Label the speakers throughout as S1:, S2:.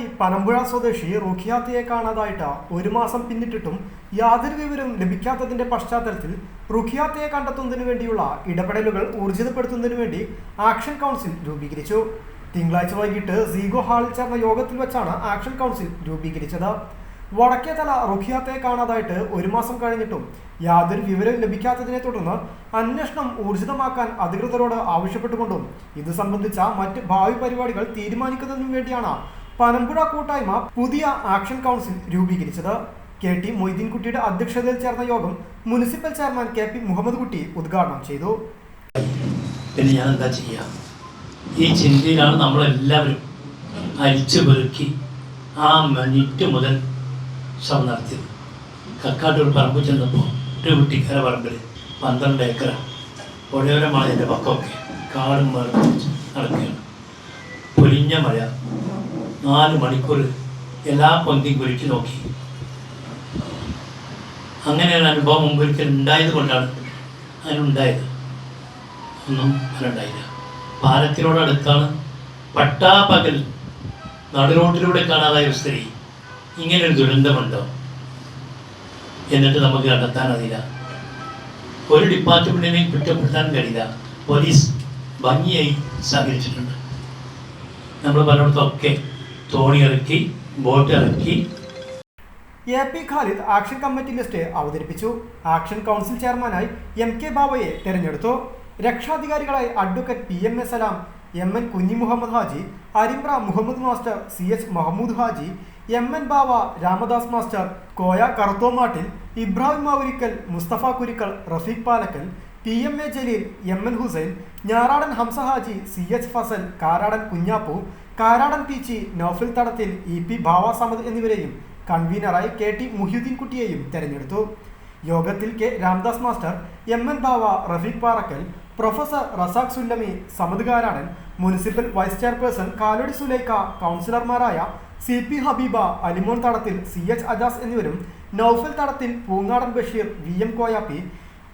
S1: തിരൂരങ്ങാടി പനമ്പുഴ സ്വദേശി റുഖിയാത്തിയെ കാണാതായിട്ട് ഒരു മാസം പിന്നിട്ടിട്ടും യാതൊരു വിവരവും ലഭിക്കാത്തതിന്റെ പശ്ചാത്തലത്തിൽ റുഖിയാത്തയെ കണ്ടെത്തുന്നതിനു വേണ്ടിയുള്ള ഇടപെടലുകൾ ഊർജിതപ്പെടുത്തുന്നതിനു വേണ്ടി ആക്ഷൻ കൗൺസിൽ രൂപീകരിച്ചു. തിങ്കളാഴ്ച വൈകിട്ട് സീഗോ ഹാളിൽ ചേർന്ന യോഗത്തിൽ വെച്ചാണ് ആക്ഷൻ കൗൺസിൽ രൂപീകരിച്ചത്. വടക്കേതല റുഖിയാത്തയെ കാണാതായിട്ട് ഒരു മാസം കഴിഞ്ഞിട്ടും യാതൊരു വിവരം ലഭിക്കാത്തതിനെ തുടർന്ന് അന്വേഷണം ഊർജിതമാക്കാൻ അധികൃതരോട് ആവശ്യപ്പെട്ടുകൊണ്ടും ഇത് സംബന്ധിച്ച മറ്റ് ഭാവി പരിപാടികൾ തീരുമാനിക്കുന്നതിനു വേണ്ടിയാണ് പനമ്പുഴ കൂട്ടായ്മ പുതിയ ആക്ഷൻ കൗൺസിൽ രൂപീകരിച്ചത്. കെ ടി മൊയ്തീൻകുട്ടിയുടെ അധ്യക്ഷതയിൽ ചേർന്ന യോഗം municipal chairman K P Muhammad Kutty ഉദ്ഘാടനം ചെയ്തു.
S2: പിന്നെ ഞാൻ എന്താ ചെയ്യുക ഈ ചിന്തയിലാണ് നമ്മളെല്ലാവരും അരിച്ചു പെറുക്കി ആ മിനിറ്റ് മുതൽ ശ്രമം നടത്തിയത്. കക്കാട്ടൂർ പറമ്പ് ചെന്നപ്പോൾ ഒരു കുട്ടിക്കാര പറമ്പിൽ പന്ത്രണ്ട് ഏക്കർ പുഴയോരമാണ് എന്റെ പക്കമൊക്കെ കാടും നടക്കുകയാണ്. പൊലിഞ്ഞ മഴ. നാല് മണിക്കൂർ എല്ലാ പൊന്തിയും കുരുക്കി നോക്കി. അങ്ങനെ ഒരു അനുഭവം മുമ്പൊരിക്കൽ ഉണ്ടായത് കൊണ്ടാണ് അതിനുണ്ടായത്. ഒന്നും ഫലമുണ്ടായില്ല. പാലത്തിനോടടുത്താണ് പട്ടാപ്പകൽ നടുറോട്ടിലൂടെ കാണാതായ ഒരു സ്ത്രീ ഇങ്ങനെ ഒരു ദുരന്തമുണ്ടോ എന്നിട്ട് നമുക്ക് കണ്ടെത്താൻ അറിയില്ല ഒരു ഡിപ്പാർട്ട്മെന്റിനെയും കുറ്റപ്പെടുത്താൻ കഴിയില്ല. പോലീസ് ഭംഗിയായി സഹകരിച്ചിട്ടുണ്ട്. നമ്മൾ പലയിടത്തൊക്കെ തോണി ഇറക്കി ബോട്ട് ഇറക്കി.
S1: A P Khalid action committee list അവതരിപ്പിച്ചു. ആക്ഷൻ കൗൺസിൽ ചെയർമാനായി എം കെ ബാബയെ തെരഞ്ഞെടുത്തു. രക്ഷാധികാരികളായി advocate P M A Salam M N Kunhi Muhammad Haji Arimbra Muhammad master C H Mahmood Haji M N Bava Ramadas master Koya Karuthomattil Ibrahim Mavurikkal Mustafa Kurikkal Rafeeq Palakkal P M A Jaleel M N Hussain Njaradan Hamsa Haji C H Fazal Karadan Kunhappu Karadan Peechi Nofil Thadathil E P ബാവ സമദ് എന്നിവരെയും കൺവീനറായി K T Muhiyuddin കുട്ടിയെയും തെരഞ്ഞെടുത്തു. യോഗത്തിൽ K Ramdas master M N Bava Rafeeq Parakkal professor Razak Sullami Samad Karadan municipal vice chairperson Kalodi Sulaikha കൗൺസിലർമാരായ C P ഹബീബ അലിമോൻ തടത്തിൽ C H Ajaz എന്നിവരും Naufal Thadathil Poongadan Basheer V M Koyappi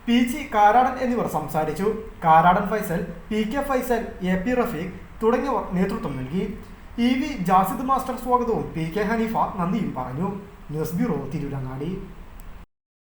S1: P G Karadan എന്നിവർ സംസാരിച്ചു. Karadan Faisal P K Faisal A P Rafeeq തുടങ്ങിയവർ നേതൃത്വം നൽകി. E V Jasid master സ്വാഗതവും P K Haneefa നന്ദിയും പറഞ്ഞു. News bureau Tirurangadi.